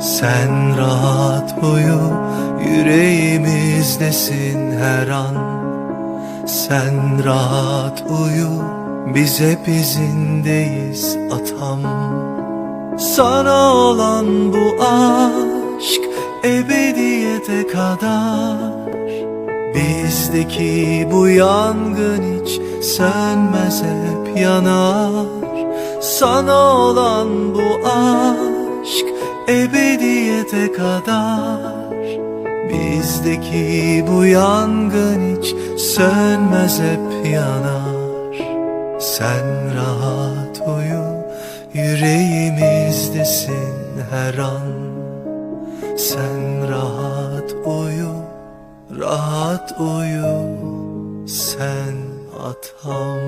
Sen rahat uyu yüreğimizdesin her an? Sen rahat uyu biz hep izindeyiz atam. Sana olan bu aşk ebediyete kadar. Bizdeki bu yangın hiç sönmez hep yanar. Sana olan bu aşk ebediyete kadar Bizdeki bu yangın hiç sönmez hep yanar. Sen rahat uyu yüreğimizdesin her an. Sen rahat uyu Rahat uyu sen atam